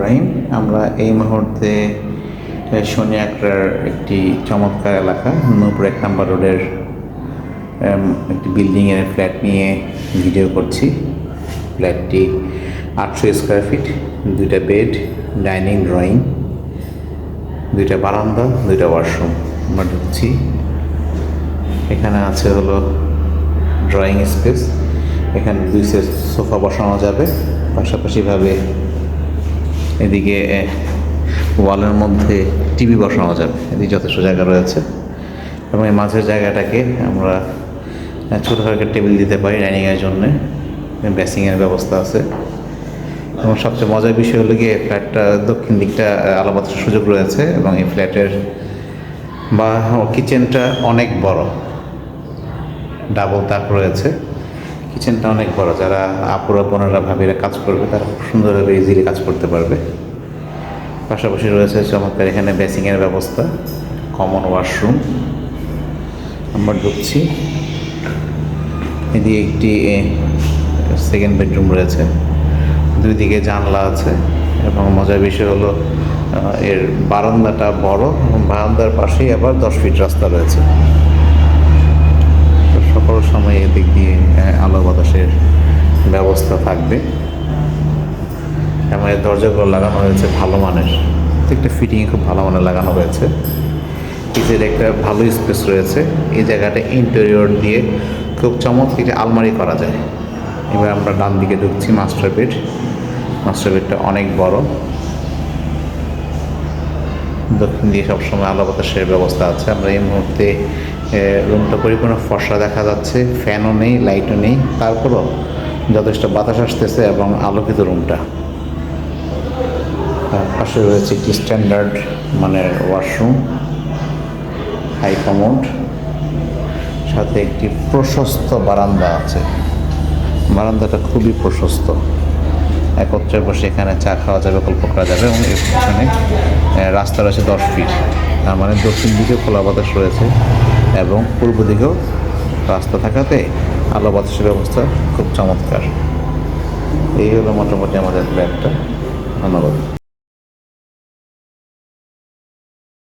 রহিম আমরা এই মুহূর্তে শনি একটি চমৎকার এলাকা, নূপুর এক নাম্বার রোডের একটি বিল্ডিংয়ের ফ্ল্যাট নিয়ে ভিডিও করছি। ফ্ল্যাটটি আটশো স্কোয়ার ফিট, দুইটা বেড, ডাইনিং ড্রয়িং দুইটা বারান্দা, দুইটা ওয়াশরুম। আমরা ঢুকছি। এখানে আছে হলো ড্রয়িং স্পেস। এখানে দুই সেট সোফা বসানো যাবে। পাশাপাশিভাবে এদিকে ওয়ালের মধ্যে টিভি বসানো যাবে। এদিকে যথেষ্ট জায়গা রয়েছে। এবং এই মাঝের জায়গাটাকে আমরা ছোটোখাটো টেবিল দিতে পারি ডাইনিংয়ের জন্যে। বেসিংয়ের ব্যবস্থা আছে। এবং সবচেয়ে মজার বিষয় হলো গিয়ে ফ্ল্যাটটা দক্ষিণ দিকটা আলো সুযোগ রয়েছে এবং এই ফ্ল্যাটের বা কিচেনটা অনেক বড়। ডাবল তাক রয়েছে। কিচেনটা অনেক বড়, যারা আপুরা বোনেরা ভাবিরা কাজ করবে, তারা খুব সুন্দরভাবে ইজিলি কাজ করতে পারবে। পাশাপাশি রয়েছে চমৎকার এখানে বেসিংয়ের ব্যবস্থা কমন ওয়াশরুম আমরা ঢুকছি। এদিকে একটি সেকেন্ড বেডরুম রয়েছে। দুই দিকে জানলা আছে এবং মজার বিষয় হলো এর বারান্দাটা বড় এবং বারান্দার পাশেই আবার দশ ফিট রাস্তা রয়েছে তো সকল সময় এদিক দিয়ে আহ, আলো বাতাসের ব্যবস্থা থাকবে। এবং এর দরজাগুলো লাগানো হয়েছে ভালো মানের। প্রত্যেকটা ফিটিংয়ে খুব ভালো মানের লাগানো হয়েছে। নিচের একটা ভালো স্পেস রয়েছে। এই জায়গাটা ইন্টেরিয়র দিয়ে খুব চমৎকার একটি আলমারি করা যায়। এবার আমরা ডান দিকে ঢুকছি মাস্টার বেড মাস্টার বেডটা অনেক বড়। দক্ষিণ দিয়ে সবসময় আলো বাতাসের ব্যবস্থা আছে। আমরা এই মুহূর্তে রুমটা পরিপূর্ণ ফর্সা দেখা যাচ্ছে। ফ্যানও নেই লাইটও নেই। তারপরও যথেষ্ট বাতাস আসতেছে এবং আলোকিত রুমটা। পাশে রয়েছে একটি স্ট্যান্ডার্ড মানে ওয়াশরুম হাই কমোড সাথে একটি প্রশস্ত বারান্দা আছে। বারান্দাটা খুবই প্রশস্ত। একত্রে বসে এখানে চা খাওয়া যাবে, গল্প করা যাবে এবং এর পিছনে রাস্তা রয়েছে দশ ফিট তার মানে দক্ষিণ দিকে খোলা বাতাস রয়েছে এবং পূর্ব দিকেও রাস্তা থাকাতে আলো বাতাসের ব্যবস্থা খুব চমৎকার। এই হলো মোটামুটি আমাদের ব্যাগটা। ধন্যবাদ।